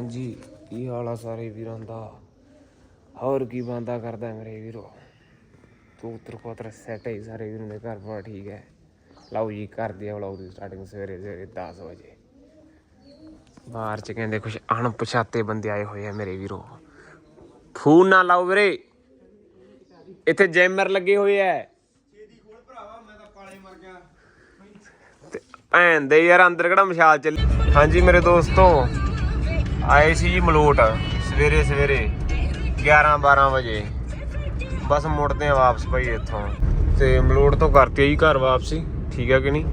ਹਾਂਜੀ ਕੀ ਹਾਲ ਆ ਸਾਰੇ ਵੀਰਾਂ ਦਾ। ਹੋਰ ਕੀ ਬੰਦਾ ਕਰਦਾ ਮੇਰੇ ਵੀਰੋ? ਤੂੰ ਤਰਕੋਤਰ ਸੈਟ ਹੈ ਸਾਰੇ ਵੀਰਾਂ ਦੇ ਘਰ ਬਾਰ ਠੀਕ ਹੈ। ਲਓ ਜੀ, ਕਰਦੇ ਆ ਵਲੌਗ ਦੀ ਸਟਾਰਟਿੰਗ ਸਵੇਰੇ ਸਵੇਰੇ 10 ਵਜੇ। ਬਾਹਰ ਚ ਕਹਿੰਦੇ ਕੁਝ ਅਣਪਛਾਤੇ ਬੰਦੇ ਆਏ ਹੋਏ ਆ ਮੇਰੇ ਵੀਰੋ। ਫੋਨ ਨਾ ਲਾਓ ਵੀਰੇ। ਇੱਥੇ ਜੈਮਰ ਲੱਗੇ ਹੋਏ ਆ। ਭੈਣ ਦੇ ਯਾਰ ਅੰਦਰ ਕਿਹੜਾ ਮਸ਼ਾਲ ਚੱਲੀ ਹਾਂਜੀ ਮੇਰੇ ਦੋਸਤੋ। ਆਏ ਸੀ ਜੀ ਮਲੋਟ, ਸਵੇਰੇ ਸਵੇਰੇ 11 12 ਵਜੇ। ਬਸ ਮੁੜਦੇ ਆ ਵਾਪਸ ਭਾਈ ਇੱਥੋਂ। ਤੇ ਮਲੋਟ ਤੋਂ ਕਰਤੀ ਜੀ ਘਰ ਵਾਪਸੀ, ਠੀਕ ਹੈ ਕਿ ਨਹੀਂ?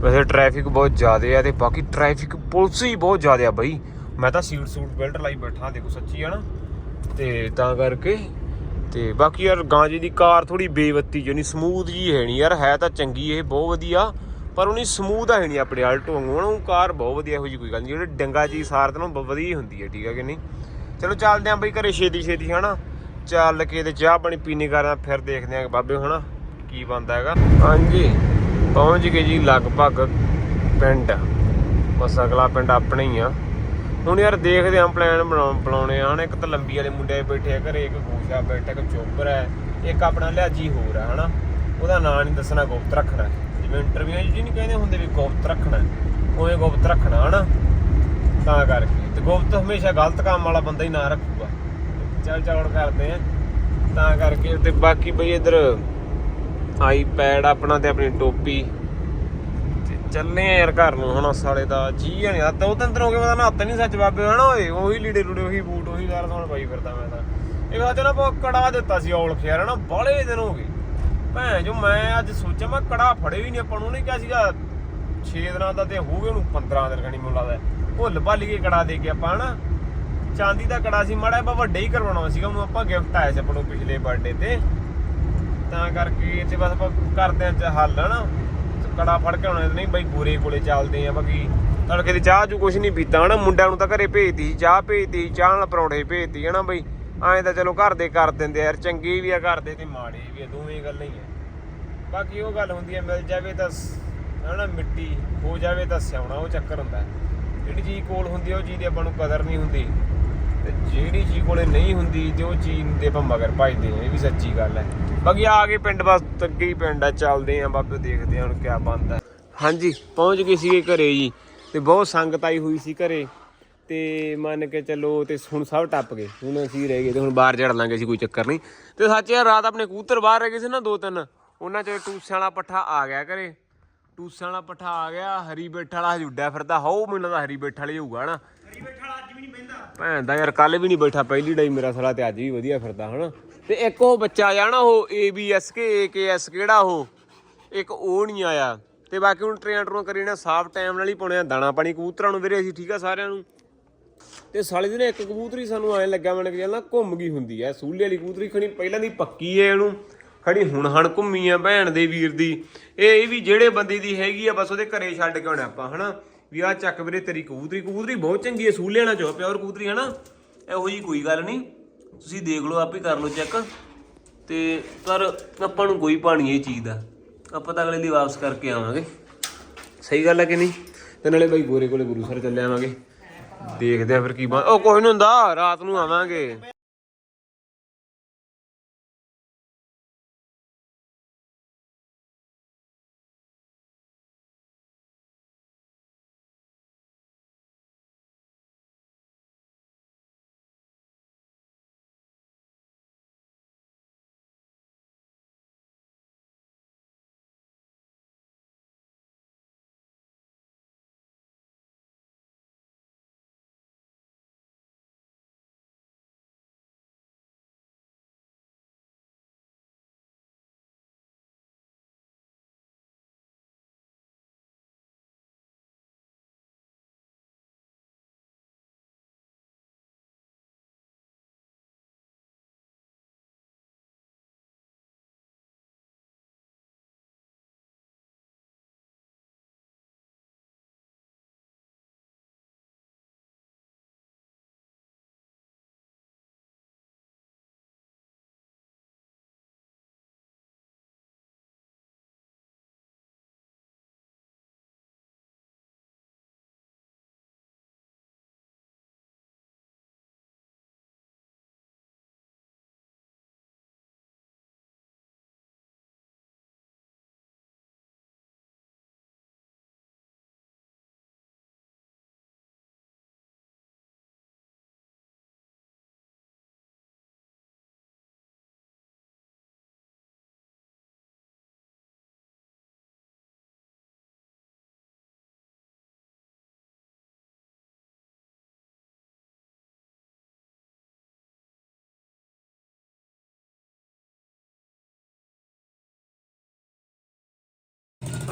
ਵੈਸੇ ਟ੍ਰੈਫਿਕ ਬਹੁਤ ਜ਼ਿਆਦਾ ਆ ਤੇ ਬਾਕੀ ਟ੍ਰੈਫਿਕ ਪੁਲਿਸ ਹੀ ਬਹੁਤ ਜ਼ਿਆਦਾ ਆ ਬਈ। ਮੈਂ ਤਾਂ ਸੀਟ ਸੂਟ ਬੈਲਟ ਲਾਈ ਬੈਠਾ, ਦੇਖੋ ਸੱਚੀ ਆ ਨਾ। ਤੇ ਤਾਂ ਕਰਕੇ, ਤੇ ਬਾਕੀ ਯਾਰ ਗਾਂਜੀ ਦੀ ਕਾਰ ਥੋੜੀ ਬੇਵੱਤੀ ਜਿਹੀ ਨਹੀਂ ਸਮੂਥ ਜੀ ਹੈ ਨਹੀਂ ਯਾਰ, ਹੈ ਤਾਂ ਚੰਗੀ, ਇਹ ਬਹੁਤ ਵਧੀਆ। ਪਰ ਉਹਨੀ ਸਮੂਥ ਹੈ ਨਹੀਂ ਆਪਣੇ ਆਲਟੋ ਵਾਂਗੂ। ਨਾ ਉਹ ਕਾਰ ਬਹੁਤ ਵਧੀਆ, ਇਹੋ ਜੀ ਕੋਈ ਗੱਲ ਨਹੀਂ ਜਿਹੜੇ ਡੰਗਾ ਜੀ ਸਾਰ ਤੋਂ ਬਹੁਤ ਵਧੀਆ ਹੁੰਦੀ ਹੈ, ਠੀਕ ਹੈ ਕਿ ਨਹੀਂ? ਚਲੋ ਚੱਲਦੇ ਆਂ ਬਈ ਘਰੇ ਛੇਤੀ ਛੇਤੀ, ਹਨਾ? ਚੱਲ ਕੇ ਤੇ ਚਾਹ ਪਾਣੀ ਪੀਣੇ ਕਰਾਂ ਫਿਰ ਦੇਖਦੇ ਆਂ ਬਾਬੇ, ਹਨਾ? ਕੀ ਬੰਦਾ ਹੈਗਾ। ਹਾਂਜੀ, ਪਹੁੰਚ ਗਏ ਜੀ ਲਗਭਗ ਪਿੰਡ। ਬਸ ਅਗਲਾ ਪਿੰਡ ਆਪਣੇ ਹੀ ਆ। ਹੁਣ ਯਾਰ ਦੇਖਦੇ ਆਂ ਪਲਾਨ ਬਣਾਉਣੇ ਆ, ਹਨਾ? ਇੱਕ ਤਾਂ ਲੰਬੀ ਵਾਲੇ ਮੁੰਡੇ ਬੈਠੇ ਆ ਘਰੇ, ਇੱਕ ਗੋਸ਼ਾ ਬੈਠਾ, ਇੱਕ ਚੋਬਰ ਹੈ, ਇੱਕ ਆਪਣਾ ਲਿਆਜੀ ਹੋਰ ਹੈ, ਹਨਾ? ਉਹਦਾ ਨਾਂ ਨਹੀਂ ਦੱਸਣਾ, ਗੁਪਤ ਰੱਖਣਾ। ਜਿਵੇਂ ਇੰਟਰਵਿਊ ਜੀ ਨਹੀਂ ਕਹਿੰਦੇ ਹੁੰਦੇ ਵੀ ਗੁਪਤ ਰੱਖਣਾ, ਉਵੇਂ ਗੁਪਤ ਰੱਖਣਾ, ਹਨਾ? ਤਾਂ ਕਰਕੇ। ਤੇ ਗੁਪਤ ਹਮੇਸ਼ਾ ਗਲਤ ਕੰਮ ਵਾਲਾ ਬੰਦਾ ਹੀ ਨਾ ਰੱਖੂਗਾ। ਚੱਲ ਚੱਲ ਕਰਦੇ ਆ। ਤਾਂ ਕਰਕੇ ਤੇ ਬਾਕੀ ਬਈ ਇਧਰ ਆਈਪੈਡ ਆਪਣਾ ਤੇ ਆਪਣੀ ਟੋਪੀ। ਤੇ ਚੱਲੇ ਆ ਯਾਰ ਘਰ ਨੂੰ ਹੁਣ ਸਾਲੇ ਦਾ। ਜੀ ਨਹੀਂ ਆ ਦੋ ਤਿੰਨ ਦਿਨ ਹੋ ਗਏ ਮੈਂ ਤਾਂ ਨਹਾਤਾ ਨਹੀਂ ਸੱਚ ਬਾਬੇ, ਹਨਾ, ਓਏ? ਉਹੀ ਲੀੜੇ ਲੂੜੇ, ਉਹੀ ਬੂਟ, ਉਹੀ ਯਾਰ ਹੁਣ ਪਾਈ ਫਿਰਦਾ ਮੈਂ ਤਾਂ। ਇਹ ਵਾਰ ਨਾ ਬਹੁਤ ਕੜਾ ਦਿੱਤਾ ਸੀ ਔਲਖ ਯਾਰ, ਹਨਾ ਬਾਲੇ ਦਿਨ ਹੋ ਗਏ। ਭੈਣ ਜੋ, ਮੈਂ ਅੱਜ ਸੋਚਿਆ, ਮੈਂ ਕੜਾ ਫੜੇ ਵੀ ਨਹੀਂ ਆਪਾਂ ਨੂੰ ਨਹੀਂ ਕਿਹਾ ਸੀਗਾ 6 ਦਿਨਾਂ ਦਾ ਤੇ ਹੋ ਉਹਨੂੰ 15 ਦਿਨ ਕਣੀ ਮੈਨੂੰ ਲੱਗਦਾ ਭੁੱਲ ਭੱਲ ਕੇ ਕੜਾ ਦੇ ਕੇ ਆਪਾਂ, ਹਨਾ? ਚਾਂਦੀ ਦਾ ਕੜਾ ਸੀ, ਮਾੜਾ ਆਪਾਂ ਵੱਡੇ ਹੀ ਕਰਵਾਉਣਾ ਸੀਗਾ, ਉਹਨੂੰ ਆਪਾਂ ਗਿਫਟ ਆਇਆ ਸੀ ਆਪਾਂ ਨੂੰ ਪਿਛਲੇ ਬਰਥਡੇ ਤੇ। ਤਾਂ ਕਰਕੇ ਤੇ ਬਸ ਆਪਾਂ ਕਰਦੇ ਆਂ ਚ ਹੱਲ, ਹਨਾ? ਤੇ ਕੜਾ ਫੜ ਕੇ ਆਉਣਾ, ਨਹੀਂ ਬਾਈ ਗੋਰੇ ਕੋਲੇ ਚੱਲਦੇ ਆ, ਬਾਕੀ ਤੜਕੇ ਦੀ ਚਾਹ ਚੂ ਕੁਛ ਨਹੀਂ ਪੀਤਾ, ਹਨਾ? ਮੁੰਡਿਆਂ ਨੂੰ ਤਾਂ ਘਰੇ ਭੇਜਤੀ ਸੀ, ਚਾਹ ਭੇਜਤੀ ਚਾਹ ਨਾਲ ਪਰੌਂਠੇ ਭੇਜਤੀ, ਹਨਾ ਬਈ? ਐਂ ਤਾਂ ਚਲੋ ਘਰ ਦੇ ਕਰ ਦਿੰਦੇ ਯਾਰ, ਚੰਗੇ ਵੀ ਆ, ਘਰ ਦੇ ਤੇ ਮਾੜੇ ਵੀ ਆ, ਦੋਵੇਂ ਗੱਲਾਂ ਹੀ ਆ। ਬਾਕੀ ਉਹ ਗੱਲ ਹੁੰਦੀ ਹੈ ਮਿਲ ਜਾਵੇ ਤਾਂ ਸ- ਹਨਾ ਮਿੱਟੀ, ਹੋ ਜਾਵੇ ਤਾਂ ਸਿਆਉਣਾ, ਉਹ ਚੱਕਰ ਹੁੰਦਾ। ਜਿਹੜੀ ਚੀਜ਼ ਕੋਲ ਹੁੰਦੀ ਆ, ਉਹ ਚੀਜ਼ ਦੀ ਆਪਾਂ ਨੂੰ ਕਦਰ ਨਹੀਂ ਹੁੰਦੀ। ਤੇ ਜਿਹੜੀ ਚੀਜ਼ ਕੋਲੇ ਨਹੀਂ ਹੁੰਦੀ, ਤੇ ਉਹ ਚੀਜ਼ ਦੇ ਆਪਾਂ ਮਗਰ ਭਜਦੇ ਆ, ਇਹ ਵੀ ਸੱਚੀ ਗੱਲ ਹੈ ਬਾਕੀ ਆ ਕੇ ਪਿੰਡ, ਬਸ ਅੱਗੇ ਹੀ ਪਿੰਡ ਆ, ਚੱਲਦੇ ਆ, ਬਾਬੇ ਦੇਖਦੇ ਆ, ਹੁਣ ਕੀ ਬਣਦਾ। ਹਾਂਜੀ, ਪਹੁੰਚ ਗਏ ਸੀਗੇ ਘਰੇ ਜੀ, ਤੇ ਬਹੁਤ ਸੰਗਤ ਆਈ ਹੋਈ ਸੀ ਘਰੇ। ਤੇ ਮੰਨ ਕੇ ਚੱਲੋ ਤੇ ਹੁਣ ਸਭ ਟੱਪ ਗਏ। ਹੁਣ ਅਸੀਂ ਰਹਿ ਗਏ ਤੇ ਹੁਣ ਬਾਹਰ ਚੜ ਲਾਂਗੇ ਅਸੀਂ ਕੋਈ ਚੱਕਰ ਨਹੀਂ। ਤੇ ਸੱਚ ਯਾਰ ਰਾਤ ਆਪਣੇ ਕਬੂਤਰ ਬਾਹਰ ਰਹਿ ਗਏ ਸੀ ਨਾ ਦੋ ਤਿੰਨ। ਉਹਨਾਂ ਚ ਟੂਸਿਆਂ ਵਾਲਾ ਪੱਠਾ ਆ ਗਿਆ ਘਰੇ। ਟੂਸਿਆਂ ਵਾਲਾ ਪੱਠਾ ਆ ਗਿਆ ਹਰੀ ਬੈਠਾ ਵਾਲਾ ਹਜੇ ਉੱਡਿਆ ਫਿਰਦਾ। ਹੋ ਮੈਨੂੰ ਦਾ ਹਰੀ ਬੈਠਾ ਵਾਲਾ ਹੀ ਹੋਊਗਾ ਹਨਾ। ਹਰੀ ਬੈਠਾ ਵਾਲਾ ਅੱਜ ਵੀ ਨਹੀਂ ਬੈਂਦਾ ਭੈਣ ਦਾ ਯਾਰ ਕੱਲ ਵੀ ਨਹੀਂ ਬੈਠਾ ਪਹਿਲੀ ਡਾਈ ਮੇਰਾ ਸਾਲਾ ਤੇ ਅੱਜ ਵੀ ਵਧੀਆ ਫਿਰਦਾ ਹਨਾ। ਤੇ ਇੱਕ ਉਹ ਬੱਚਾ ਜਾਣਾ ਉਹ ABS ਕੇ AKS ਕਿਹੜਾ ਉਹ? ਇੱਕ ਉਹ ਨਹੀਂ ਆਇਆ। ਤੇ ਬਾਕੀ ਹੁਣ ਟ੍ਰੇਨ ਟਰੋਂ ਕਰੀ ਨਾ ਸਾਫ਼ ਟਾਈਮ ਨਾਲ ਹੀ ਪਾਉਣੇ ਆ ਦਾਣਾ ਪਾਣੀ ਕਬੂਤਰਾਂ ਨੂੰ ਵੀਰੇ ਅਸੀਂ ਠੀਕ ਆ ਸਾਰਿਆਂ ਨੂੰ। ਤੇ ਸਾਲੇ ਦੀ ਨਾ ਇੱਕ ਕਬੂਤਰੀ ਸਾਨੂੰ ਐਂ ਲੱਗਾ ਮੈਨੂੰ ਕਿ ਚੱਲ ਨਾ ਘੁੰਮ ਗਈ ਹੁੰਦੀ ਐ। ਸੂਲੇ ਵਾਲੀ ਕਬੂਤਰੀ ਖਣੀ ਪਹਿਲਾਂ ਦੀ ਪੱਕੀ ਐ ਇਹਨੂੰ। ਖੜੀ ਹੁਣ ਹਣ ਘੁੰਮੀ ਆ ਭੈਣ ਦੇ ਵੀਰ ਦੀ। ਇਹ ਇਹ ਵੀ ਜਿਹੜੇ ਬੰਦੇ ਦੀ ਹੈਗੀ ਆ ਬਸ ਉਹਦੇ ਘਰੇ ਛੱਡ ਕੇ ਆਉਣਾ ਆਪਾਂ, ਹਨਾ? ਵੀ ਆ ਚੱਕ ਵੀਰੇ ਤੇਰੀ ਕਬੂਤਰੀ। ਕਬੂਤਰੀ ਬਹੁਤ ਚੰਗੀ ਐ, ਸੂਲੇ ਵਾਲਾ ਚੋ ਪਿਓਰ ਕਬੂਤਰੀ, ਹਨਾ? ਇਹੋ ਜੀ ਕੋਈ ਗੱਲ ਨਹੀਂ। ਤੁਸੀਂ ਦੇਖ ਲਓ, ਆਪ ਹੀ ਕਰ ਲਓ ਚੈੱਕ। ਤੇ ਪਰ ਆਪਾਂ ਨੂੰ ਕੋਈ ਪਾਣੀ ਇਹ ਚੀਜ਼ ਦਾ। ਆਪਾਂ ਤਾਂ ਅਗਲੇ ਦੀ ਵਾਪਸ ਕਰਕੇ ਆਵਾਂਗੇ। ਸਹੀ ਗੱਲ ਹੈ ਕਿ ਨਹੀਂ? ਤੇ ਨਾਲੇ ਬਾਈ ਗੋਰੇ ਕੋਲੇ ਗੁਰੂ ਸਰ ਚੱਲੇ ਆਵਾਂਗੇ। ਦੇਖਦੇ ਆ ਫਿਰ ਕੀ ਬਣ ਉਹ ਕੋਈ ਨਹੀਂ ਹੁੰਦਾ ਰਾਤ ਨੂੰ ਆਵਾਂਗੇ।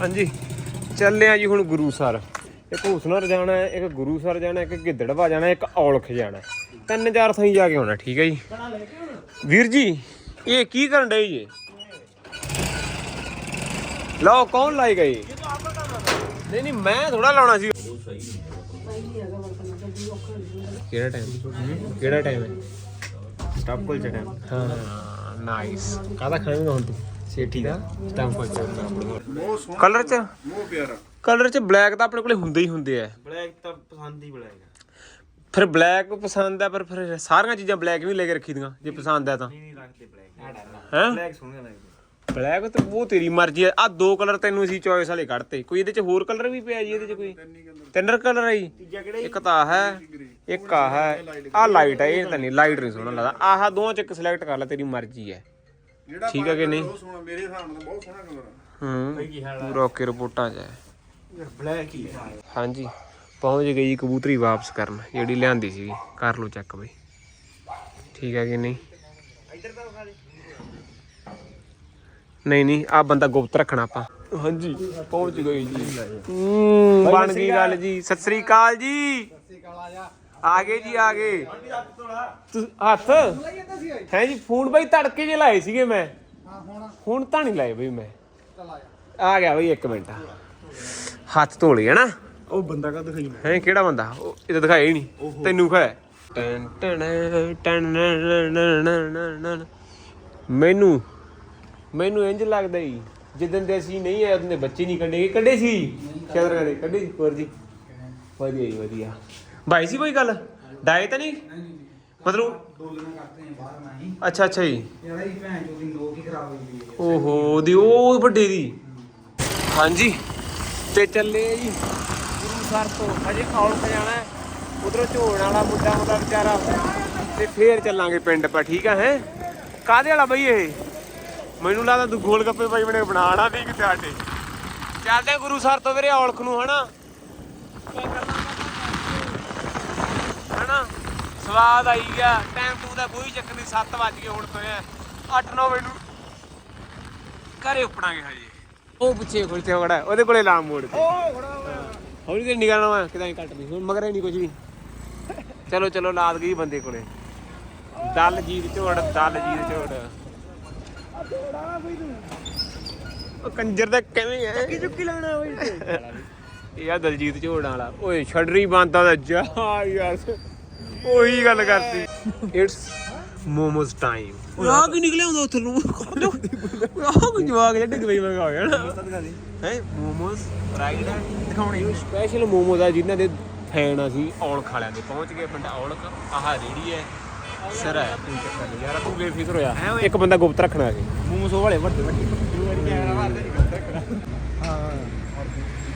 ਹਾਂਜੀ। ਚੱਲੇ ਆ ਜੀ ਹੁਣ ਗੁਰੂਸਰ ਇੱਕ ਹੁਸਨਰ ਜਾਣਾ ਹੈ, ਇੱਕ ਗੁਰੂਸਰ ਜਾਣਾ, ਇੱਕ ਗਿੱਦੜਵਾ ਜਾਣਾ, ਇੱਕ ਔਲਖ ਜਾਣਾ ਤਿੰਨ ਚਾਰ ਥਾਈ ਜਾ ਕੇ ਆਉਣਾ, ਠੀਕ ਹੈ ਜੀ। ਵੀਰ ਜੀ, ਇਹ ਕੀ ਕਰਨ ਡਏ ਜੀ? ਲਓ, ਕੌਣ ਲਾਏਗਾ ਇਹ ਨਹੀਂ ਨਹੀਂ, ਮੈਂ ਥੋੜਾ ਲਾਉਣਾ ਸੀ। ਕਿਹੜਾ ਟਾਈਮ ਕਿਹੜਾ ਟਾਈਮ ਹੈ? ਸਟਾਪ ਕੋਲ ਚਟਾਂ ਹਾਂ ਨਾਈਸ ਕਾਹਦਾ ਖਾਏਗਾ ਹੁਣ ਤੂੰ? ਸੇਠੀ ਦਾ ਸਟੈਂਪ ਕੋਲ ਬਹੁਤ ਸੋਹਣਾ ਕਲਰ ਚ? ਬਹੁਤ ਪਿਆਰਾ। ਕਲਰ ਚ ਬਲੈਕ ਤਾਂ ਆਪਣੇ ਕੋਲੇ ਹੁੰਦੇ ਹੀ ਹੁੰਦੇ ਆ। ਬਲੈਕ ਤਾਂ ਪਸੰਦ ਹੀ ਬਲੈਕ ਹੈ ਫਿਰ ਬਲੈਕ ਪਸੰਦ ਆ ਪਰ ਫਿਰ ਸਾਰੀਆਂ ਚੀਜ਼ਾਂ ਬਲੈਕ ਵੀ ਲੈ ਕੇ ਰੱਖੀ ਦੀਆਂ ਜੇ ਪਸੰਦ ਆ ਤਾਂ। ਨਹੀਂ ਨਹੀਂ ਰੱਖਦੇ ਬਲੈਕ ਹੈ? ਬਲੈਕ ਸੋਹਣੇ ਲੱਗਦੇ ਬਲੈਕ ਤੇ ਉਹ ਤੇਰੀ ਮਰਜ਼ੀ ਆ। ਆ ਦੋ ਕਲਰ ਤੈਨੂੰ ਅਸੀਂ ਚੋਇਸ ਵਾਲੇ ਕੱਢਤੇ। ਕੋਈ ਇਹਦੇ ਚ ਹੋਰ ਕਲਰ ਵੀ ਪਿਆ ਜੀ ਇਹਦੇ ਚ ਕੋਈ? ਤਿੰਨ ਕਲਰ ਆ ਜੀ। ਇੱਕ ਤਾਂ ਆਹ ਹੈ ਇੱਕ ਆ ਹੈ। ਆ ਲਾਈਟ ਹੈ ਇਹ ਤਾਂ ਨਹੀਂ ਲਾਈਟ ਨਹੀਂ ਸੋਹਣਾ ਲੱਗਦਾ। ਆਹ ਦੋਵਾਂ ਚ ਇੱਕ ਸਿਲੈਕਟ ਕਰ ਲੈ ਤੇਰੀ ਮਰਜ਼ੀ ਹੈ ਠੀਕ ਹੈ ਕਿ ਨਹੀਂ? ਬਹੁਤ ਸੋਹਣਾ ਮੇਰੇ ਹਿਸਾਬ ਨਾਲ ਬਹੁਤ ਸੋਹਣਾ ਕਲਰ ਆ। ਹੂੰ ਪੂਰਾ ਓਕੇ ਰਿਪੋਰਟਾਂ ਚ ਹੈ। ਯਾਰ ਬਲੈਕ ਹੀ ਹੈ ਹਾਂਜੀ ਪਹੁੰਚ ਗਈ ਜੀ ਕਬੂਤਰੀ ਵਾਪਸ ਕਰਨ ਜਿਹੜੀ ਲਿਆਂਦੀ ਸੀ ਕਰ ਲਓ ਚੈੱਕ ਬਈ। ਠੀਕ ਹੈ ਕਿ ਨਹੀਂ? ਨਹੀਂ ਨਹੀਂ ਆ ਬੰਦਾ ਗੁਪਤ ਰੱਖਣਾ ਆਪਾਂ। ਹਾਂਜੀ ਪਹੁੰਚ ਗਈ ਜੀ। ਹੂੰ ਬਣ ਗਈ ਗੱਲ ਜੀ। ਸਤਿ ਸ੍ਰੀ ਅਕਾਲ ਜੀ। ਆ ਗਏ ਜੀ ਆ ਗਏ। ਹੱਥ। ਹੈ ਜੀ ਫੋਨ ਬਈ ਤੜਕੇ ਜੇ ਲਾਏ ਸੀਗੇ ਮੈਂ। ਹੁਣ ਤਾਂ ਨਹੀਂ ਲਾਏ ਬਈ ਮੈਂ। ਆ ਗਿਆ ਬਈ 1 ਮਿੰਟ। ਹੱਥ ਧੋ ਲਏ ਹਨਾ? ਉਹ ਬੰਦਾ ਕਾ ਦਿਖਾਈ ਹੈ ਕਿਹੜਾ ਬੰਦਾ? ਉਹ ਇਹ ਤਾਂ ਦਿਖਾਇਆ ਹੀ ਨਹੀਂ। ਤੈਨੂੰ ਖਾਇਆ ਟਨ ਟਨ ਟਨ ਨਨ। ਮੈਨੂੰ ਮੈਨੂੰ ਇੰਜ ਲੱਗਦਾ ਹੀ ਜਿੱਦਨ ਦੇ ਅਸੀਂ ਨਹੀਂ ਆਏ ਉਦੋਂ ਦੇ ਬੱਚੇ ਨਹੀਂ ਕੱਢੇ। ਕੱਢੇ ਸੀ? ਸ਼ਾਇਦ ਕੱਢੇ। ਕੱਢੇ ਹੋਰ ਜੀ। ਵਧੀਆ ਜੀ ਵਧੀਆ। ਭਾਈ ਸੀ ਕੋਈ ਗੱਲ? ਡਾਏ ਤਾਂ ਨਹੀਂ? ਮਤਲਬ ਦੋ ਦਿਨਾਂ ਕਰਦੇ ਆ ਬਾਹਰ ਮੈਂ ਹੀ। ਅੱਛਾ ਅੱਛਾ ਜੀ। ਯਾਰ ਇਹ ਭੈਣ ਚੋਦੀ ਲੋਕ ਹੀ ਖਰਾਬ ਹੋਈ ਪਈ ਹੈ ਓਹੋ ਦੀ ਉਹ ਵੱਡੇ ਦੀ। ਹਾਂਜੀ। ਤੇ ਚੱਲੇ ਆ ਜੀ। ਗੁਰੂ ਸਰ ਤੋਂ ਹਜੇ ਔਲਖ ਜਾਣਾ ਉਧਰੋਂ ਝੋਣ ਵਾਲਾ ਮੁੰਡਾ ਉਹਦਾ ਵਿਚਾਰਾ। ਤੇ ਫੇਰ ਚੱਲਾਂਗੇ ਪਿੰਡ ਪਾ ਠੀਕ ਆ ਹੈ? ਕਾਦੇ ਵਾਲਾ ਬਈ ਇਹ? ਮੈਨੂੰ ਲੱਗਦਾ ਤੂੰ ਗੋਲ ਗੱਪੇ ਬਾਈ ਬਣੇ ਬਣਾਣਾ ਨਹੀਂ ਕਿਤੇ ਸਾਡੇ। ਚੱਲਦੇ ਆ ਗੁਰੂ ਸਰ ਤੋਂ ਵੀਰੇ ਔਲਖ ਨੂੰ ਹਨਾ? ਸਵਾਦ ਆਈ ਗਿਆ। ਟਾਈਮ ਟੂ ਦਾ ਕੋਈ ਚੱਕਰ ਨਹੀਂ 7 ਵਜ ਗਏ ਹੁਣ ਤੋਂ 8-9 ਵਜੇ ਨੂੰ ਘਰੇ ਉਪੜਾਂਗੇ ਹਜੇ। ਉਹ ਪਿੱਛੇ ਖੁਲਤੇ ਖੜਾ ਉਹਦੇ ਕੋਲੇ ਲਾਮ ਮੋੜ ਤੇ ਉਹ ਖੜਾ ਹੌਲੀ ਤੇ ਨਿਗਾਹ ਨਾ ਕਿਦਾਂ ਹੀ ਕੱਟ ਲਈ ਹੁਣ ਮਗਰ ਨਹੀਂ ਕੁਝ ਵੀ। ਚਲੋ ਚਲੋ ਲਾਦ ਗਈ ਬੰਦੇ ਕੋਲੇ। ਦਲ ਜੀਤ ਝੋੜ ਦਲ ਜੀਤ ਝੋੜ ਉਹ ਕੰਜਰ ਦਾ ਕਿਵੇਂ ਹੈ ਚੁੱਕੀ ਚੁੱਕੀ ਲਾਣਾ ਓਏ ਇਹ ਆ ਦਲਜੀਤ ਝੋੜਾਂ ਵਾਲਾ। ਓਏ ਛੜਰੀ ਬੰਦਾ ਦਾ ਜਾ ਯਾਰ। ਉਹੀ ਗੱਲ ਕਰਤੀ। ਇਟਸ ਮੋਮੋਸ ਟਾਈਮ ਆ ਕੀ ਨਿਕਲਿਆ ਹੁੰਦਾ ਉੱਥੇ ਨੂੰ। ਆ ਕੀ ਜਵਾਗ ਜਿਹਾ ਡਿੱਗ ਪਈ ਮੈਂ ਕਹਾ ਗਿਆ ਨਾ। ਹੈ? ਮੋਮੋਸ ਫਰਾਈਡ ਦਿਖਾਉਣੇ ਸਪੈਸ਼ਲ ਮੋਮੋਸ ਆ ਜਿਨ੍ਹਾਂ ਦੇ ਫੈਨ ਅਸੀਂ ਔਲਖ ਵਾਲਿਆਂ ਦੇ। ਪਹੁੰਚ ਗਏ ਪਿੰਡ ਔਲਖ। ਆਹ ਰੇੜੀ ਹੈ। ਸਰ ਹੈ ਤੂੰ ਚੱਕਰ ਨਹੀਂ ਯਾਰ ਤੂੰ ਬੇਫਿਕਰ ਹੋਇਆ ਇੱਕ ਬੰਦਾ ਗੁਪਤ ਰੱਖਣਾ ਸੀ ਮੂੰਹ ਸੋ ਵਾਲੇ ਵੱਡੇ ਵੱਡੇ। ਦੋ ਵਾਰੀ ਕੈਮਰਾ ਮਾਰਦੇ ਨਹੀਂ ਕਰਦਾ ਹਾਂ।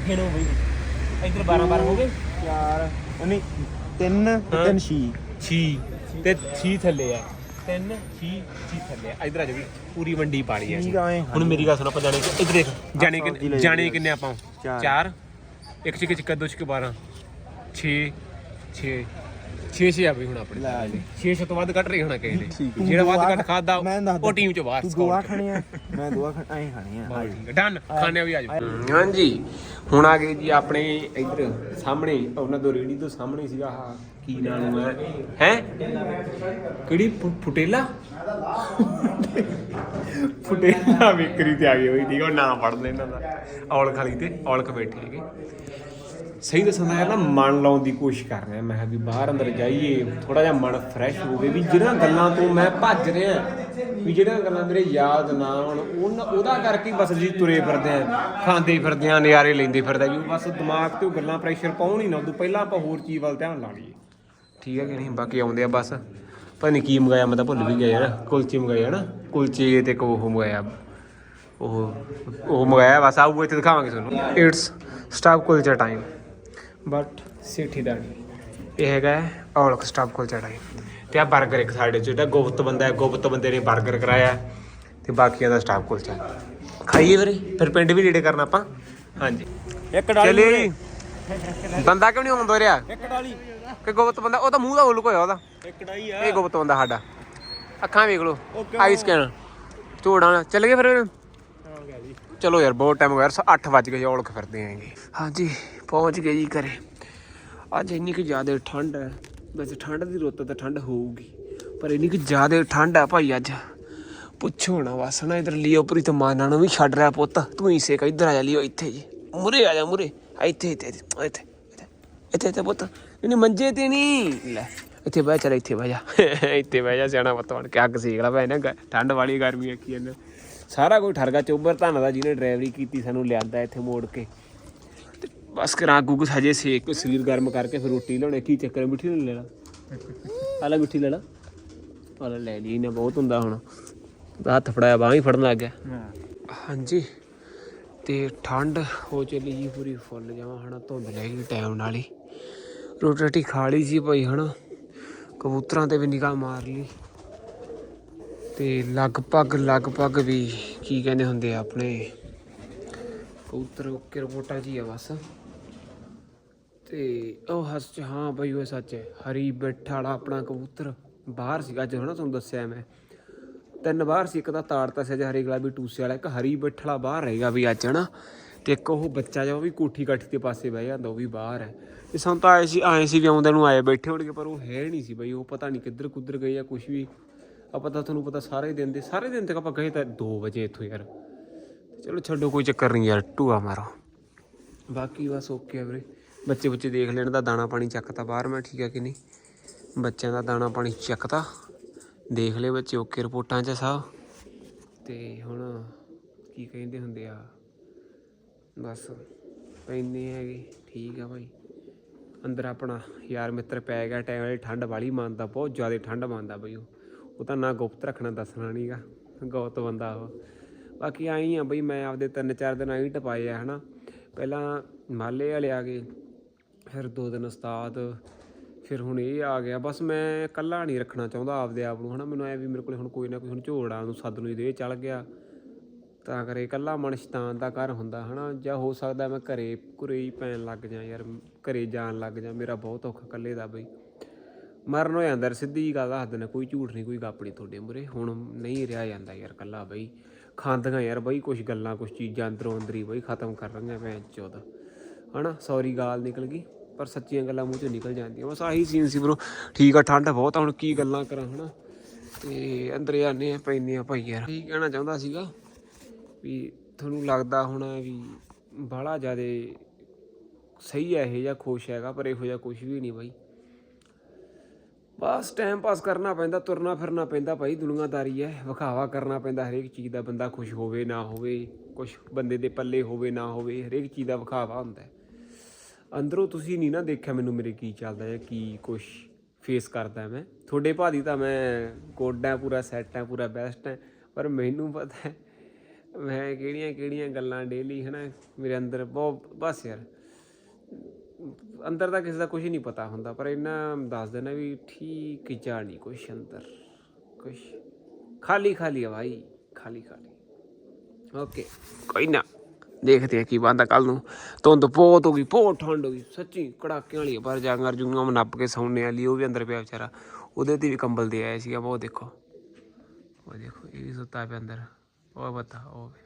ਖੇਡੋ ਬਈ। ਇੱਧਰ 12 12 ਹੋ ਗਏ। ਚਾਰ ਨਹੀਂ ਤਿੰਨ ਤੇ ਤਿੰਨ ਛੀ। ਛੀ ਤੇ ਛੀ ਥੱਲੇ ਆ। ਤਿੰਨ ਛੀ ਛੀ ਥੱਲੇ ਆ। ਇਧਰ ਆ ਜਾ ਵੀ ਪੂਰੀ ਮੰਡੀ ਪਾੜੀ ਆ ਹੁਣ ਮੇਰੀ ਗੱਲ ਸੁਣ ਆਪਾਂ ਜਾਣੇ ਕਿ- ਇੱਧਰ ਦੇਖ ਜਾਣੇ ਕਿ ਜਾਣੇ। ਕਿੰਨੇ ਆਪਾਂ? ਚਾਰ। ਇੱਕ ਚ ਚਿੱਕਾ ਦੋ ਚ 12 6 6 6 6 ਆ ਬਈ ਹੁਣ ਆਪਣੇ। ਲੈ ਜੀ। 6 ਤੋਂ ਵੱਧ ਕੱਟ ਰਹੀ ਹੋਣਾ ਕਿਸੇ ਠੀਕ ਨੇ ਹੈ। ਜਿਹੜਾ ਵੱਧ ਕੱਟ ਖਾਦਾ ਮੈਂ ਦੱਸਦਾ। ਉਹ ਟੀਮ ਚ ਬਾਹਰ ਤੂੰ ਚ। ਖਾਣੀ ਆ ਮੈਂ ਦੁਆ ਖਾਣੀ ਐਂ ਖਾਣੀ ਆ। ਡਨ ਖਾਣੇ ਵੀ ਆ ਜਾ ਹਾਂਜੀ। ਹੁਣ ਆ ਗਏ ਜੀ ਆਪਣੇ ਇੱਧਰ ਸਾਹਮਣੇ ਉਹਨਾਂ ਤੋਂ ਰੇੜੀ ਤੋਂ ਸਾਹਮਣੇ ਸੀਗਾ ਆਹ ਕੀ ਨਾਮ ਹੈ ਹੈ? ਕਿਹੜੀ ਫੁ- ਫੁਟੇਲਾ? ਫੁਟੇਲਾ ਵਿਕਰੀ ਤੇ ਆ ਗਈ ਹੋਈ ਠੀਕ ਆ ਉਹ ਨਾਂ ਪੜਦੇ ਇਹਨਾਂ ਦਾ। ਔਲਖ ਵਾਲੀ ਤੇ ਔਲਖ ਬੈਠੇ ਹੈਗੇ। ਸਹੀ ਦੱਸਾਂ ਤਾਂ ਯਾਰ ਨਾ ਮਨ ਲਾਉਣ ਦੀ ਕੋਸ਼ਿਸ਼ ਕਰ ਰਿਹਾ। ਮੈਂ ਕਿਹਾ ਵੀ ਬਾਹਰ ਅੰਦਰ ਜਾਈਏ ਥੋੜਾ ਜਿਹਾ ਮਨ ਫਰੈਸ਼ ਹੋਵੇ ਵੀ ਜਿਹੜੀਆਂ ਗੱਲਾਂ ਤੋਂ ਮੈਂ ਭੱਜ ਰਿਹਾ ਵੀ ਜਿਹੜੀਆਂ ਗੱਲਾਂ ਮੇਰੇ ਯਾਦ ਨਾ ਆਉਣ, ਉਹਨਾਂ ਉਹਦਾ ਕਰਕੇ ਬਸ ਜੀ ਤੁਰੇ ਫਿਰਦੇ ਆ ਖਾਂਦੇ ਫਿਰਦੇ ਆ ਨਜ਼ਾਰੇ ਲੈਂਦੇ ਫਿਰਦੇ ਆ ਵੀ ਬਸ ਦਿਮਾਗ ਤੇ ਉਹ ਗੱਲਾਂ ਪ੍ਰੈਸ਼ਰ ਪਾਉਣ ਹੀ ਨਾ, ਉਦੋਂ ਪਹਿਲਾਂ ਆਪਾਂ ਹੋਰ ਚੀਜ਼ ਵੱਲ ਧਿਆਨ ਲਾ ਲਈਏ। ਠੀਕ ਹੈ ਕਿ ਨਹੀਂ? ਬਾਕੀ ਆਉਂਦੇ ਆ ਬਸ। ਪਤਾ ਨਹੀਂ ਕੀ ਮੰਗਾਇਆ, ਮੈਂ ਤਾਂ ਭੁੱਲ ਵੀ ਗਿਆ ਯਾਰ। ਕੁਲਚੇ ਮੰਗਾਏ ਨਾ। ਕੁਲਚੇ ਤੇ ਇੱਕ ਉਹ ਮੰਗਾਇਆ। ਉਹ ਉਹ ਮੰਗਾਇਆ ਬਸ ਆਊ ਇੱਥੇ ਦਿਖਾਵਾਂਗੇ ਤੁਹਾਨੂੰ। It's stop kulcha time but ਸਿੱਠੀ ਦਾ ਨਹੀਂ। ਇਹ ਹੈਗਾ ਹੈ ਔਲਖ ਸਟਾਫ ਕੁਲਚਾ ਟਾਈਮ ਤੇ ਆ 버ਗਰ ਇੱਕ ਸਾਡੇ ਚ ਜਿਹੜਾ ਗੁਪਤ ਬੰਦਾ ਹੈ ਗੁਪਤ ਬੰਦੇ ਨੇ 버ਗਰ ਕਰਾਇਆ ਤੇ ਬਾਕੀਆਂ ਦਾ ਸਟਾਫ ਕੁਲਚਾ ਖਾਈਏ ਵੀਰੇ ਫਿਰ ਪਿੰਡ ਵੀ ਨੇੜੇ ਕਰਨਾ ਆਪਾਂ। ਹਾਂਜੀ। ਇੱਕ ਚਲਿਏ ਜੀ। ਬੰਦਾ ਕਿਉਂ ਨਹੀਂ ਆਉਂਦਾ ਰਿਹਾ? ਇੱਕ ਡਾਲੀ। ਕਿ ਗੁਪਤ ਬੰਦਾ ਉਹ ਤਾਂ ਮੂੰਹ ਦਾ ਉਲਕ ਹੋਇਆ ਉਹਦਾ। ਇੱਕ ਡਾਈ ਆ। ਇਹ ਗੁਪਤ ਬੰਦਾ ਸਾਡਾ। ਅੱਖਾਂ ਵੇਖ ਲਓ? ਆਈ ਸਕੈਨ ਝੋੜਾਂ ਚੱਲ ਗਏ ਫਿਰ ਚਲੋ ਯਾਰ ਬਹੁਤ ਟਾਈਮ ਹੋ ਗਿਆ। 8 ਵਜ ਗਏ ਔਲਖ ਫਿਰਦੇ ਆਂਗੇ ਹਾਂਜੀ। ਪਹੁੰਚ ਗਏ ਜੀ ਘਰੇ। ਅੱਜ ਇੰਨੀ ਕਿ ਜ਼ਿਆਦਾ ਠੰਡ ਹੈ। ਵੈਸੇ ਠੰਡ ਦੀ ਰੁੱਤ ਤਾਂ ਠੰਡ ਹੋਊਗੀ, ਪਰ ਇੰਨੀ ਕਿ ਜ਼ਿਆਦਾ ਠੰਡ ਹੈ ਭਾਈ ਅੱਜ। ਪੁੱਛੋ ਨਾ ਬਸ ਨਾ, ਇਧਰ ਲਿਓ ਪ੍ਰੀ ਤੇ ਮਾਨਾ ਨੂੰ ਵੀ ਛੱਡ ਰਿਹਾ ਪੁੱਤ। ਤੂੰ ਹੀ ਸੇਕ, ਇਧਰ ਆ ਜਾ ਲਿਓ ਇੱਥੇ ਜੀ। ਮੁਰੇ ਆ ਜਾ ਮੁਰੇ ਇੱਥੇ ਇੱਥੇ ਇੱਥੇ ਇੱਥੇ ਇੱਥੇ ਇੱਥੇ ਪੁੱਤ। ਇਹਨੇ ਮੰਜੇ ਤੇ ਨਹੀਂ ਲੈ, ਇੱਥੇ ਬਹਿ, ਚੱਲ ਇੱਥੇ ਬਹਿ ਜਾ। ਇੱਥੇ ਬਹਿ ਜਾ ਸਿਆਣਾ ਪੁੱਤ ਬਣ ਕੇ। ਅੱਗ ਸੇਕ ਲਾ ਭੈਣ ਠੰਡ ਵਾਲੀ ਗਰਮੀ ਆਖੀ ਇਹਨੇ। ਸਾਰਾ ਕੋਈ ਠਰਗਾ ਚੋਬਰ ਧੰਨ ਦਾ ਜਿਹਨੇ ਡਰਾਈਵਰੀ ਕੀਤੀ, ਸਾਨੂੰ ਲਿਆਂਦਾ ਇੱਥੇ ਮੋੜ ਕੇ। ਬਸ ਕਰਾਂ ਗੁੱਗ ਸਾਜੇ ਸੇਕ ਸਰੀਰ ਗਰਮ ਕਰਕੇ ਫਿਰ ਰੋਟੀ ਲਾਉਣੇ ਕੀ ਚੱਕਰ ਹੈ, ਮਿੱਠੀ ਨਹੀਂ ਲੈਣਾ? ਆਲਾ ਮਿੱਠੀ ਲੈਣਾ ਆਲਾ ਲੈ ਲਈ ਨਾ ਬਹੁਤ ਹੁੰਦਾ ਹੁਣ। ਹੱਥ ਫੜਾਇਆ ਬਾਹ ਹੀ ਫੜਨ ਲੱਗ ਗਿਆ। ਹਾਂਜੀ ਤੇ ਠੰਡ ਹੋ ਚੱਲੀ ਜੀ ਪੂਰੀ ਫੁੱਲ ਜਾਵਾਂ ਹਨਾ ਧੁੰਦ ਲੈ ਗਈ ਟਾਈਮ ਨਾਲ ਹੀ। ਰੋਟੀ ਰਾਟੀ ਖਾ ਲਈ ਜੀ ਭਾਈ ਹਨਾ ਕਬੂਤਰਾਂ ਤੇ ਵੀ ਨਿਗਾਹ ਮਾਰ ਲਈ। ਤੇ ਲਗਭਗ ਲਗਭਗ ਵੀ ਕੀ ਕਹਿੰਦੇ ਹੁੰਦੇ ਆ ਆਪਣੇ ਕਬੂਤਰ ਓਕੇ ਰਿਪੋਰਟਾਂ ਜੀ ਆ ਬਸ। ਤੇ ਉਹ ਹੱਸ ਚ, ਹਾਂ ਬਈ ਉਹ ਸੱਚ ਹੈ ਹਰੀ ਬੈਠਾ ਵਾਲਾ ਆਪਣਾ ਕਬੂਤਰ। ਬਾਹਰ ਸੀਗਾ ਅੱਜ ਹਨਾ ਤੁਹਾਨੂੰ ਦੱਸਿਆ ਮੈਂ। ਤਿੰਨ ਬਾਹਰ ਸੀ, ਇੱਕ ਤਾਂ ਤਾੜਤਾ ਸੀ ਅੱਜ ਹਰੀ ਗੁਲਾਬੀ ਟੂਸੇ ਵਾਲਾ, ਇੱਕ ਹਰੀ ਬੈਠਲਾ ਬਾਹਰ ਰਹੇਗਾ ਵੀ ਅੱਜ, ਹਨਾ। ਤੇ ਇੱਕ ਉਹ ਬੱਚਾ ਜਿਹਾ, ਉਹ ਵੀ ਕੋਠੀ ਕਾਠੀ ਦੇ ਪਾਸੇ ਬਹਿ ਜਾਂਦਾ, ਉਹ ਵੀ ਬਾਹਰ ਹੈ ਤੇ ਸਾਨੂੰ ਤਾਂ ਆਏ ਸੀ ਆਏ ਸੀ ਵੀ ਆਉਂਦੇ ਨੂੰ ਆਏ ਬੈਠੇ ਹੋਣਗੇ, ਪਰ ਉਹ ਹੈ ਨਹੀਂ ਸੀ ਬਈ। ਉਹ ਪਤਾ ਨਹੀਂ ਕਿੱਧਰ ਕੁੱਧਰ ਗਏ ਆ ਕੁਝ ਵੀ। ਆਪਾਂ ਤਾਂ ਤੁਹਾਨੂੰ ਪਤਾ ਸਾਰੇ ਦਿਨ ਦੇ, ਸਾਰੇ ਦਿਨ ਤੱਕ ਆਪਾਂ ਗਏ ਤਾਂ 2 ਵਜੇ ਇੱਥੋਂ ਯਾਰ। ਚਲੋ ਛੱਡੋ, ਕੋਈ ਚੱਕਰ ਨਹੀਂ ਯਾਰ, ਟੂਆ ਮਾਰੋ। ਬਾਕੀ ਬਸ ਓਕੇ ਆ ਵੀਰੇ। ਬੱਚੇ ਬੁੱਚੇ ਦੇਖ ਲੈਣ ਦਾ ਦਾਣਾ ਪਾਣੀ ਚੱਕਤਾ ਬਾਹਰ, ਮੈਂ ਠੀਕ ਆ ਕਿ ਨਹੀਂ? ਬੱਚਿਆਂ ਦਾ ਦਾਣਾ ਪਾਣੀ ਚੱਕਤਾ। ਦੇਖ ਲਏ ਬੱਚੇ, ਓਕੇ ਰਿਪੋਰਟਾਂ 'ਚ ਸਭ। ਤੇ ਹੁਣ ਕੀ ਕਹਿੰਦੇ ਹੁੰਦੇ ਆ? ਬਸ ਪੈਂਦੇ ਹੈਗੇ, ਠੀਕ ਆ ਭਾਈ। ਅੰਦਰ ਆਪਣਾ ਯਾਰ ਮਿੱਤਰ ਪੈ ਗਿਆ, ਟਾਈਮ ਵਾਲੀ ਠੰਡ ਵਾਲੀ ਮੰਨਦਾ, ਬਹੁਤ ਜ਼ਿਆਦਾ ਠੰਡ ਮੰਨਦਾ ਬਈ ਉਹ। ਉਹ ਤਾਂ ਨਾ ਗੁਪਤ ਰੱਖਣਾ, ਦੱਸਣਾ ਨਹੀਂਗਾ ਗੌਤ ਬੰਦਾ ਉਹ। ਬਾਕੀ ਆਈ ਆ ਬਈ, ਮੈਂ ਆਪਦੇ ਤਿੰਨ ਚਾਰ ਦਿਨ ਆਈ ਟਪਾਏ ਆ, ਹਨਾ। ਪਹਿਲਾਂ ਮਾਲੇ ਵਾਲੇ ਆ ਗਏ। ਫਿਰ ਦੋ ਦਿਨ ਉਸਤਾਦ ਫਿਰ ਹੁਣ ਇਹ ਆ ਗਿਆ। ਬਸ ਮੈਂ ਇਕੱਲਾ ਨਹੀਂ ਰੱਖਣਾ ਚਾਹੁੰਦਾ ਆਪਦੇ ਆਪ ਨੂੰ ਹਨਾ? ਮੈਨੂੰ ਐ ਵੀ ਮੇਰੇ ਕੋਲੇ ਹੁਣ ਕੋਈ ਨਾ ਕੋਈ ਹੁਣ ਝੋੜਾ ਨੂੰ ਸੱਦ ਨੂੰ ਦੇ ਚੱਲ ਗਿਆ। ਤਾਂ ਕਰੇ ਇਕੱਲਾ ਮਨ ਸ਼ੈਤਾਨ ਦਾ ਘਰ ਹੁੰਦਾ ਹਨਾ? ਜਾਂ ਹੋ ਸਕਦਾ ਮੈਂ ਘਰੇ ਘਰੇ ਹੀ ਪੈਣ ਲੱਗ ਜਾ ਯਾਰ ਘਰੇ ਜਾਣ ਲੱਗ ਜਾ ਮੇਰਾ ਬਹੁਤ ਔਖਾ ਇਕੱਲੇ ਦਾ ਬਈ। ਮਰਨ ਹੋ ਜਾਂਦਾ ਯਾਰ, ਸਿੱਧੀ ਜੀ ਗੱਲ ਦੱਸ ਦਿੰਦਾ ਕੋਈ ਝੂਠ ਨਹੀਂ ਕੋਈ ਗੱਪ ਨਹੀਂ ਤੁਹਾਡੇ ਮੂਰੇ ਹੁਣ ਨਹੀਂ ਰਿਹਾ ਜਾਂਦਾ ਯਾਰ ਇਕੱਲਾ ਬਈ। ਖਾਂਦੀਆਂ ਯਾਰ ਬਈ ਕੁਝ ਗੱਲਾਂ ਕੁਝ ਚੀਜ਼ਾਂ ਅੰਦਰੋਂ ਅੰਦਰੀ ਬਈ ਖਤਮ ਕਰ ਰਹੀਆਂ ਭੈਣ ਚੋਦ। ਹਨਾ ਸੌਰੀ ਗਾਲ ਨਿਕਲ ਗਈ, ਪਰ ਸੱਚੀਆਂ ਗੱਲਾਂ ਮੂੰਹ ਚੋਂ ਨਿਕਲ ਜਾਂਦੀਆਂ। ਬਸ ਆਹੀ ਸੀਨ ਸੀ ਬਰੋ ਠੀਕ ਆ, ਠੰਡ ਬਹੁਤ ਆ, ਹੁਣ ਕੀ ਗੱਲਾਂ ਕਰਾਂ, ਹਨਾ? ਤੇ ਅੰਦਰ ਜਾਂਦੇ ਆ ਪੈਂਦੇ ਆ ਭਾਈ ਯਾਰ। ਕੀ ਕਹਿਣਾ ਚਾਹੁੰਦਾ ਸੀਗਾ ਵੀ ਤੁਹਾਨੂੰ ਲੱਗਦਾ ਹੋਣਾ ਵੀ ਬਾਹਲਾ ਜ਼ਿਆਦਾ ਸਹੀ ਹੈ ਇਹ ਜਾਂ ਖੁਸ਼ ਹੈਗਾ, ਪਰ ਇਹੋ ਜਿਹਾ ਕੁਝ ਵੀ ਨਹੀਂ ਬਾਈ। ਬਸ ਟਾਈਮ ਪਾਸ ਕਰਨਾ ਪੈਂਦਾ, ਤੁਰਨਾ ਫਿਰਨਾ ਪੈਂਦਾ ਭਾਈ, ਦੁਨੀਆਦਾਰੀ ਹੈ ਵਿਖਾਵਾ ਕਰਨਾ ਪੈਂਦਾ ਹਰੇਕ ਚੀਜ਼ ਦਾ, ਬੰਦਾ ਖੁਸ਼ ਹੋਵੇ ਨਾ ਹੋਵੇ ਕੁਝ ਬੰਦੇ ਦੇ ਪੱਲੇ ਹੋਵੇ ਨਾ ਹੋਵੇ, ਹਰੇਕ ਚੀਜ਼ ਦਾ ਵਿਖਾਵਾ ਹੁੰਦਾ ਅੰਦਰੋਂ ਤੁਸੀਂ ਨਹੀਂ ਨਾ ਦੇਖਿਆ ਮੈਨੂੰ ਮੇਰੇ ਕੀ ਚੱਲਦਾ ਹੈ ਕੀ ਕੁਝ ਫੇਸ ਕਰਦਾ ਮੈਂ। ਤੁਹਾਡੇ ਭਾਦੀ ਤਾਂ ਮੈਂ ਕੋਡਾ ਪੂਰਾ ਸੈੱਟ ਹੈ, ਪੂਰਾ ਬੈਸਟ ਹੈ, ਪਰ ਮੈਨੂੰ ਪਤਾ ਹੈ, ਮੈਂ ਕਿਹੜੀਆਂ ਕਿਹੜੀਆਂ ਗੱਲਾਂ ਡੇਲੀ ਹਨਾ, ਮੇਰੇ ਅੰਦਰ ਬਹੁਤ, ਬਸ ਯਾਰ, ਅੰਦਰ ਦਾ ਕਿਸੇ ਦਾ ਕੁਝ ਨਹੀਂ ਪਤਾ ਹੁੰਦਾ, ਪਰ ਇਹਨਾਂ ਦੱਸ ਦੇਣਾ ਵੀ ਠੀਕ ਜਾ ਨਹੀਂ ਕੁਛ ਅੰਦਰ, ਕੁਛ। ਖਾਲੀ ਖਾਲੀ ਹੈ ਭਾਈ ਖਾਲੀ ਖਾਲੀ ਓਕੇ ਕੋਈ ਨਾ। ਦੇਖਦੇ ਆ ਕੀ ਬੰਦਾ ਕੱਲ ਨੂੰ। ਧੁੰਦ ਬਹੁਤ ਹੋ ਗਈ, ਬਹੁਤ ਠੰਡ ਹੋ ਗਈ। ਸੱਚੀ ਕੜਾਕਿਆਂ ਵਾਲੀ ਪਰ ਜਾਂਗਰ ਜੁੰਗਾਂ ਨੱਪ ਕੇ ਸੌਣੇ ਵਾਲੀ ਉਹ ਵੀ ਅੰਦਰ ਪਿਆ ਵਿਚਾਰਾ। ਉਹਦੇ ਤੇ ਵੀ ਕੰਬਲ ਦੇ ਆਇਆ ਸੀਗਾ ਉਹ ਦੇਖੋ। ਉਹ ਦੇਖੋ, ਇਹ ਵੀ ਸੁੱਤਾ ਪਿਆ ਅੰਦਰ। ਉਹ ਬਤਾ ਉਹ ਵੀ।